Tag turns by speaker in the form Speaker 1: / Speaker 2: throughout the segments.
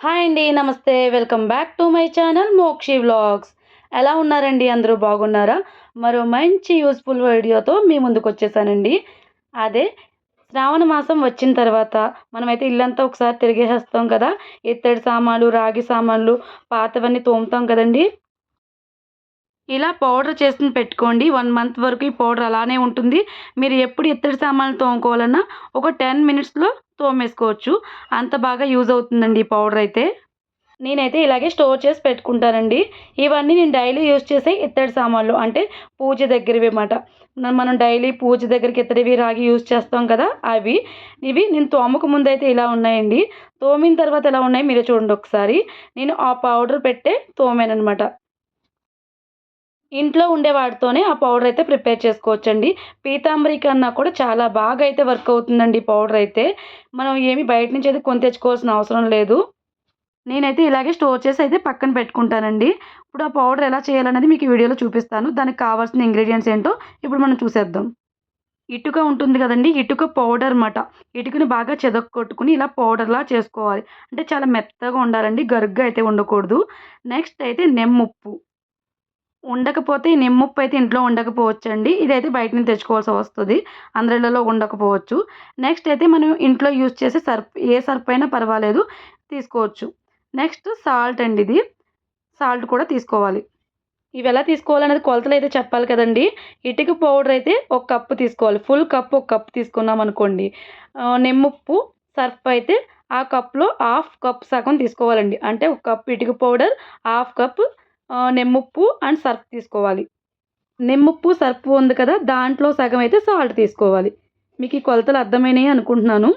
Speaker 1: Hi అండి నమస్తే. Welcome back to my channel Mokshi vlogs. ఎలా ఉన్నారండి? అందరూ బాగున్నారా? మరో మంచి యూస్ఫుల్ వీడియోతో మీ ముందుకు వచ్చేసానండి. అదే శ్రావణ మాసం వచ్చిన తర్వాత మనమైతే ఇల్లంతా ఒకసారి తిరిగేసేస్తాం కదా. ఇత్తడి సామాన్లు రాగి సామాన్లు పాతవన్నీ తోముతాం కదండి. ఇలా పౌడర్ చేసి పెట్టుకోండి. వన్ మంత్ వరకు ఈ పౌడర్ అలానే ఉంటుంది. మీరు ఎప్పుడు ఇత్తడి సామాన్లు తోముకోవాలన్నా ఒక టెన్ మినిట్స్లో తోమేసుకోవచ్చు. అంత బాగా యూజ్ అవుతుందండి ఈ పౌడర్ అయితే. నేనైతే ఇలాగే స్టోర్ చేసి పెట్టుకుంటానండి. ఇవన్నీ నేను డైలీ యూజ్ చేసే ఇత్తడి సామాన్లు అంటే పూజ దగ్గరవి అన్నమాట. మనం డైలీ పూజ దగ్గరికి ఇత్తడివి రాగి యూజ్ చేస్తాం కదా అవి. ఇవి నేను తోమక ముందు అయితే ఇలా ఉన్నాయండి. తోమిన తర్వాత ఎలా ఉన్నాయి మీరే చూడండి ఒకసారి. నేను ఆ పౌడర్ పెట్టే తోమానమాట ఇంట్లో ఉండే వాటితోనే ఆ పౌడర్ అయితే ప్రిపేర్ చేసుకోవచ్చండి. పీతాంబరి కన్నా కూడా చాలా బాగా అయితే వర్క్ అవుతుందండి పౌడర్ అయితే మనం ఏమి బయట నుంచి అయితే కొని తెచ్చుకోవాల్సిన అవసరం లేదు. నేనైతే ఇలాగే స్టోర్ చేసి అయితే పక్కన పెట్టుకుంటానండి. ఇప్పుడు ఆ పౌడర్ ఎలా చేయాలనేది మీకు వీడియోలో చూపిస్తాను. దానికి కావాల్సిన ఇంగ్రీడియంట్స్ ఏంటో ఇప్పుడు మనం చూసేద్దాం. ఇటుక ఉంటుంది కదండి ఇటుక పౌడర్ అన్నమాట. ఇటుకని బాగా చెదక్కొట్టుకుని ఇలా పౌడర్లా చేసుకోవాలి. అంటే చాలా మెత్తగా ఉండాలండి గరుగ్గా అయితే ఉండకూడదు. నెక్స్ట్ అయితే నెమ్ముప్పు. ఉండకపోతే ఈ నిమ్మప్పు అయితే ఇంట్లో ఉండకపోవచ్చండి. ఇదైతే బయట నుంచి తెచ్చుకోవాల్సి వస్తుంది. అందరిలో ఉండకపోవచ్చు. నెక్స్ట్ అయితే మనం ఇంట్లో యూజ్ చేసే సర్ఫ్ ఏ సర్ఫ్ అయినా పర్వాలేదు తీసుకోవచ్చు. నెక్స్ట్ సాల్ట్ అండి ఇది. సాల్ట్ కూడా తీసుకోవాలి. ఇవి ఎలా తీసుకోవాలనేది కొలతలు అయితే చెప్పాలి కదండి. ఇటుక పౌడర్ అయితే ఒక కప్పు తీసుకోవాలి. ఫుల్ కప్ ఒక కప్ తీసుకున్నాం అనుకోండి. నిమ్మప్పు సర్ఫ్ అయితే ఆ కప్లో హాఫ్ కప్ సగం తీసుకోవాలండి. అంటే ఒక కప్ ఇటుక పౌడర్ హాఫ్ కప్ నిమ్మప్పు అండ్ సర్ఫ్ తీసుకోవాలి. నిమ్మప్పు సర్ఫ్ ఉంది కదా దాంట్లో సగం అయితే సాల్ట్ తీసుకోవాలి. మీకు ఈ కొలతలు అర్థమైనాయి అనుకుంటున్నాను.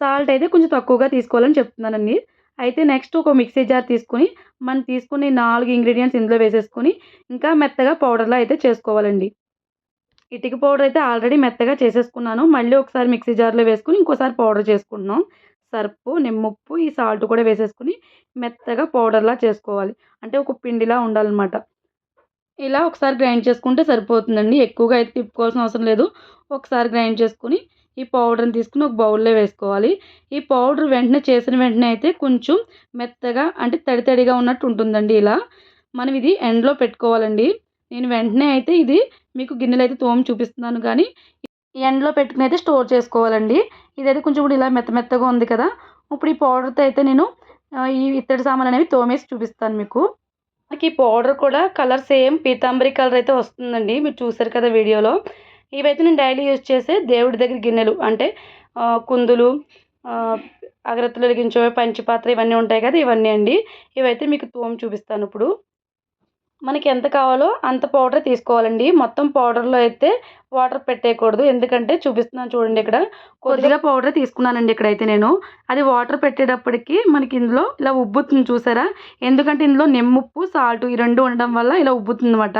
Speaker 1: సాల్ట్ అయితే కొంచెం తక్కువగా తీసుకోవాలని చెప్తున్నానండి అయితే నెక్స్ట్ ఒక మిక్సీ జార్ తీసుకొని మనం తీసుకుని నాలుగు ఇంగ్రీడియంట్స్ ఇందులో వేసేసుకొని ఇంకా మెత్తగా పౌడర్లో అయితే చేసుకోవాలండి. ఇటుక పౌడర్ అయితే ఆల్రెడీ మెత్తగా చేసేసుకున్నాను. మళ్ళీ ఒకసారి మిక్సీ జార్లో వేసుకుని ఇంకోసారి పౌడర్ చేసుకుంటున్నాం. సర్పు నిమ్మప్పు ఈ సాల్ట్ కూడా వేసేసుకుని మెత్తగా పౌడర్లా చేసుకోవాలి. అంటే ఒక పిండిలా ఉండాలన్నమాట. ఇలా ఒకసారి గ్రైండ్ చేసుకుంటే సరిపోతుందండి. ఎక్కువగా అయితే తిప్పుకోవాల్సిన అవసరం లేదు. ఒకసారి గ్రైండ్ చేసుకుని ఈ పౌడర్ని తీసుకుని ఒక బౌల్లో వేసుకోవాలి. ఈ పౌడర్ వెంటనే చేసిన వెంటనే అయితే కొంచెం మెత్తగా అంటే తడి తడిగా ఉన్నట్టు ఉంటుందండి ఇలా. మనం ఇది ఎండలో పెట్టుకోవాలండి. నేను వెంటనే అయితే ఇది మీకు గిన్నెలు అయితే తోమి చూపిస్తున్నాను కానీ ఎండలో పెట్టుకుని అయితే స్టోర్ చేసుకోవాలండి. ఇదైతే కొంచెం కూడా ఇలా మెత్త మెత్తగా ఉంది కదా. ఇప్పుడు ఈ పౌడర్తో అయితే నేను ఈ ఇత్తడి సామాన్ అనేవి తోమేసి చూపిస్తాను మీకు. మనకి ఈ పౌడర్ కూడా కలర్ సేమ్ పీతాంబరి కలర్ అయితే వస్తుందండి. మీరు చూసారు కదా వీడియోలో. ఇవైతే నేను డైలీ యూజ్ చేసే దేవుడి దగ్గర గిన్నెలు. అంటే కుందులు అగరత్తులు వెలిగించే పంచిపాత్ర ఇవన్నీ ఉంటాయి కదా ఇవన్నీ అండి. ఇవైతే మీకు తోమి చూపిస్తాను ఇప్పుడు. మనకి ఎంత కావాలో అంత పౌడర్ తీసుకోవాలండి. మొత్తం పౌడర్లో అయితే వాటర్ పెట్టేయకూడదు. ఎందుకంటే చూపిస్తున్నాను చూడండి ఇక్కడ. కొద్దిగా పౌడర్ తీసుకున్నానండి ఇక్కడైతే నేను. అది వాటర్ పెట్టేటప్పటికి మనకి ఇందులో ఇలా ఉబ్బుతుంది చూసారా? ఎందుకంటే ఇందులో నిమ్ముప్పు సాల్ట్ ఈ రెండు ఉండడం వల్ల ఇలా ఉబ్బుతుంది అనమాట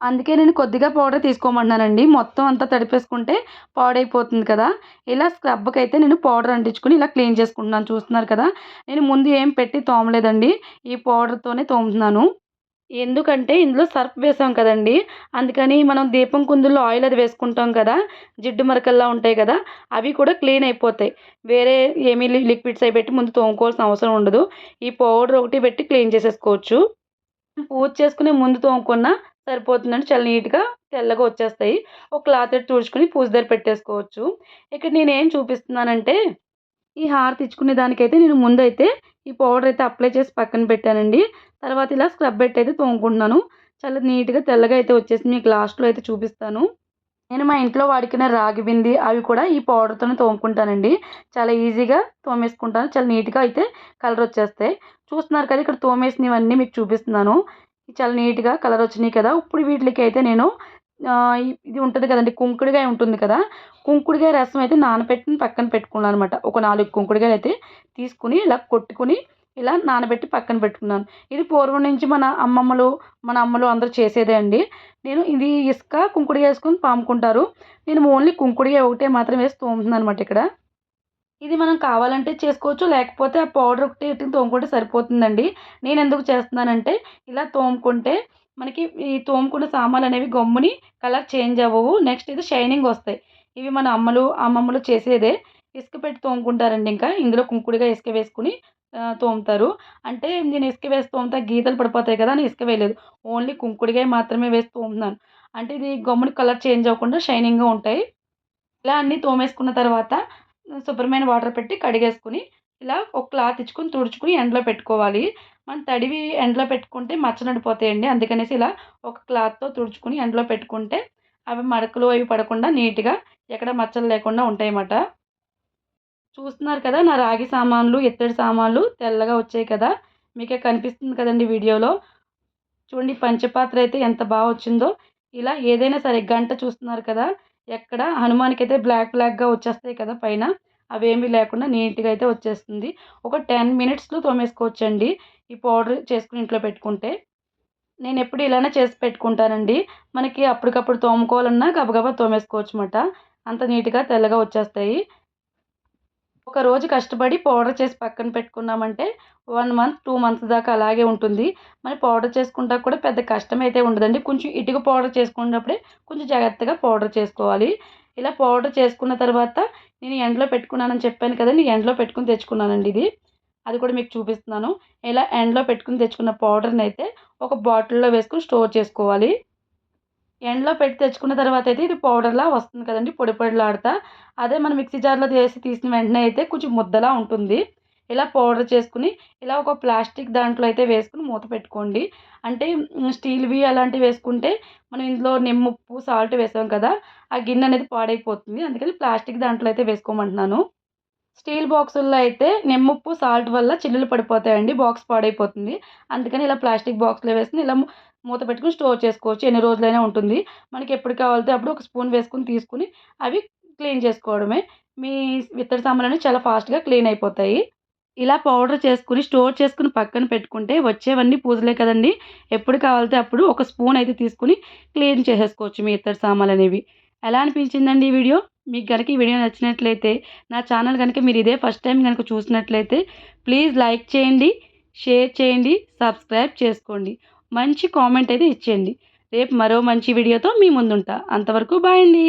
Speaker 1: అందుకే నేను కొద్దిగా పౌడర్ తీసుకోమంటున్నానండి. మొత్తం అంతా తడిపేసుకుంటే పాడైపోతుంది కదా. ఇలా స్క్రబ్కి అయితే నేను పౌడర్ అంటించుకుని ఇలా క్లీన్ చేసుకుంటున్నాను. చూస్తున్నారు కదా? నేను ముందు ఏం పెట్టి తోమలేదండి. ఈ పౌడర్తోనే తోముతున్నాను. ఎందుకంటే ఇందులో సర్ఫ్ వేసాం కదండి. అందుకని మనం దీపం కుందుల్లో ఆయిల్ అది వేసుకుంటాం కదా. జిడ్డు మరకల్లా ఉంటాయి కదా. అవి కూడా క్లీన్ అయిపోతాయి. వేరే ఏమీ లిక్విడ్స్ అవి పెట్టి ముందు తోముకోవాల్సిన అవసరం ఉండదు. ఈ పౌడర్ ఒకటి పెట్టి క్లీన్ చేసేసుకోవచ్చు. పూజ చేసుకునే ముందు తోముకున్నా సరిపోతుందండి. చాలా నీట్గా తెల్లగా వచ్చేస్తాయి. ఒక క్లాత్ తుడుచుకుని పూజ దగ్గర పెట్టేసుకోవచ్చు. ఇక్కడ నేనేం చూపిస్తున్నానంటే ఈ హారతి ఇచ్చుకునే దానికైతే నేను ముందైతే ఈ పౌడర్ అయితే అప్లై చేసి పక్కన పెట్టానండి. తర్వాత ఇలా స్క్రబ్ పెట్టి అయితే తోముకుంటున్నాను. చాలా నీట్గా తెల్లగా అయితే వచ్చేసింది. మీకు లాస్ట్లో అయితే చూపిస్తాను. నేను మా ఇంట్లో వాడుకునే రాగి బింది అవి కూడా ఈ పౌడర్తోనే తోముకుంటానండి. చాలా ఈజీగా తోమేసుకుంటాను. చాలా నీట్గా అయితే కలర్ వచ్చేస్తాయి. చూస్తున్నారు కదా ఇక్కడ తోమేసినవన్నీ మీకు చూపిస్తున్నాను. చాలా నీట్గా కలర్ వచ్చినాయి కదా. ఇప్పుడు వీటికి అయితే నేను ఇది ఉంటుంది కదండి కుంకుడుగాయ ఉంటుంది కదా కుంకుడుగాయ రసం అయితే నానబెట్టిన పక్కన పెట్టుకున్నాను అనమాట ఒక నాలుగు కుంకుడుగాయలు అయితే తీసుకుని ఇలా కొట్టుకుని ఇలా నానబెట్టి పక్కన పెట్టుకున్నాను. ఇది పూర్వం నుంచి మన అమ్మమ్మలు మన అమ్మలు అందరూ చేసేదే అండి. నేను ఇది ఇసుక కుంకుడు వేసుకొని పాముకుంటారు. నేను ఓన్లీ కుంకుడుగా ఒకటే మాత్రం వేసి తోముతున్నాను అనమాట ఇక్కడ. ఇది మనం కావాలంటే చేసుకోవచ్చు లేకపోతే ఆ పౌడర్ ఒకటి తోముకుంటే సరిపోతుందండి. నేను ఎందుకు చేస్తున్నానంటే ఇలా తోముకుంటే మనకి ఈ తోముకున్న సామాన్లు అనేవి గమ్ముని కలర్ చేంజ్ అవ్వవు. నెక్స్ట్ ఇది షైనింగ్ వస్తాయి. ఇవి మన అమ్మలు అమ్మమ్మలు చేసేదే ఇసుక పెట్టి తోముకుంటారండి ఇంకా. ఇందులో కుంకుడిగా ఇసుక వేసుకుని తోముతారు. అంటే నేను ఇసుక వేసి తోముతా గీతలు పడిపోతాయి కదా అని ఇసుక వేయలేదు. ఓన్లీ కుంకుడిగా మాత్రమే వేసి తోముతున్నాను. అంటే ఇది గమ్మున కలర్ చేంజ్ అవ్వకుండా షైనింగ్గా ఉంటాయి. ఇలా అన్నీ తోమేసుకున్న తర్వాత శుభ్రమైన వాటర్ పెట్టి కడిగేసుకుని ఇలా ఒక క్లాత్ ఇచ్చుకొని తుడుచుకుని ఎండలో పెట్టుకోవాలి. మనం తడివి ఎండలో పెట్టుకుంటే మచ్చనడిపోతాయండి అందుకనేసి ఇలా ఒక క్లాత్తో తుడుచుకుని ఎండలో పెట్టుకుంటే అవి మడకలు అవి పడకుండా నీట్గా ఎక్కడ మచ్చలు లేకుండా ఉంటాయన్నమాట. చూస్తున్నారు కదా నా రాగి సామాన్లు ఇత్తడి సామాన్లు తెల్లగా వచ్చాయి కదా మీకే కనిపిస్తుంది కదండి వీడియోలో. చూడండి పంచపాత్ర అయితే ఎంత బాగా వచ్చిందో. ఇలా ఏదైనా సరే గంట చూస్తున్నారు కదా ఎక్కడ హనుమాన్కి అయితే బ్లాక్ బ్లాక్గా వచ్చేస్తాయి కదా పైన అవేమీ లేకుండా నీట్గా అయితే వచ్చేస్తుంది. ఒక టెన్ మినిట్స్లో తోమేసుకోవచ్చండి. ఈ పౌడర్ చేసుకుని ఇంట్లో పెట్టుకుంటే నేను ఎప్పుడు ఇలానే చేసి పెట్టుకుంటానండి. మనకి అప్పటికప్పుడు తోముకోవాలన్నా గబగబా తోమేసుకోవచ్చు అనమాట అంత నీట్గా తెల్లగా వచ్చేస్తాయి. ఒక రోజు కష్టపడి పౌడర్ చేసి పక్కన పెట్టుకున్నామంటే వన్ మంత్ టూ మంత్స్ దాకా అలాగే ఉంటుంది. మరి పౌడర్ చేసుకుంటా కూడా పెద్ద కష్టం అయితే ఉండదండి. కొంచెం ఇటుక పౌడర్ చేసుకున్నప్పుడే కొంచెం జాగ్రత్తగా పౌడర్ చేసుకోవాలి. ఇలా పౌడర్ చేసుకున్న తర్వాత నేను ఎండలో పెట్టుకున్నానని చెప్పాను కదండి. ఎండలో పెట్టుకుని తెచ్చుకున్నానండి ఇది. అది కూడా మీకు చూపిస్తున్నాను. ఇలా ఎండలో పెట్టుకుని తెచ్చుకున్న పౌడర్ని అయితే ఒక బాటిల్లో వేసుకుని స్టోర్ చేసుకోవాలి. ఎండలో పెట్టి తెచ్చుకున్న తర్వాత అయితే ఇది పౌడర్లా వస్తుంది కదండి పొడి పొడిలాడుతా. అదే మనం మిక్సీ జార్లో వేసి తీసిన వెంటనే అయితే కొంచెం ముద్దలా ఉంటుంది. ఇలా పౌడర్ చేసుకుని ఇలా ఒక ప్లాస్టిక్ దాంట్లో అయితే వేసుకుని మూత పెట్టుకోండి. అంటే స్టీల్వి అలాంటివి వేసుకుంటే మనం ఇందులో నిమ్మప్పు సాల్ట్ వేసాం కదా ఆ గిన్నె అనేది పాడైపోతుంది. అందుకని ప్లాస్టిక్ దాంట్లో అయితే వేసుకోమంటున్నాను. స్టీల్ బాక్సుల్లో అయితే నిమ్మప్పు సాల్ట్ వల్ల చిల్లులు పడిపోతాయండి బాక్స్ పాడైపోతుంది. అందుకని ఇలా ప్లాస్టిక్ బాక్స్లో వేసుకుని ఇలా మూత పెట్టుకుని స్టోర్ చేసుకోవచ్చు. ఎన్ని రోజులైనా ఉంటుంది. మనకి ఎప్పుడు కావాలితే అప్పుడు ఒక స్పూన్ వేసుకుని తీసుకుని అవి క్లీన్ చేసుకోవడమే. మీ విత్తడి సామాన్లు చాలా ఫాస్ట్గా క్లీన్ అయిపోతాయి. ఇలా పౌడర్ చేసుకుని స్టోర్ చేసుకుని పక్కన పెట్టుకుంటే వచ్చేవన్నీ పూజలే కదండి. ఎప్పుడు కావాలితే అప్పుడు ఒక స్పూన్ అయితే తీసుకుని క్లీన్ చేసేసుకోవచ్చు మీ ఇత్తడి సామాన్లు అనేవి ఎలా అనిపించిందండి ఈ వీడియో? మీకు కనుక ఈ వీడియో నచ్చినట్లయితే నా ఛానల్ కనుక మీరు ఇదే ఫస్ట్ టైం కనుక చూసినట్లయితే ప్లీజ్ లైక్ చేయండి షేర్ చేయండి సబ్స్క్రైబ్ చేసుకోండి. మంచి కామెంట్ అయితే ఇచ్చేయండి. రేపు మరో మంచి వీడియోతో మీ ముందుంటా. అంతవరకు బాయ్ అండి.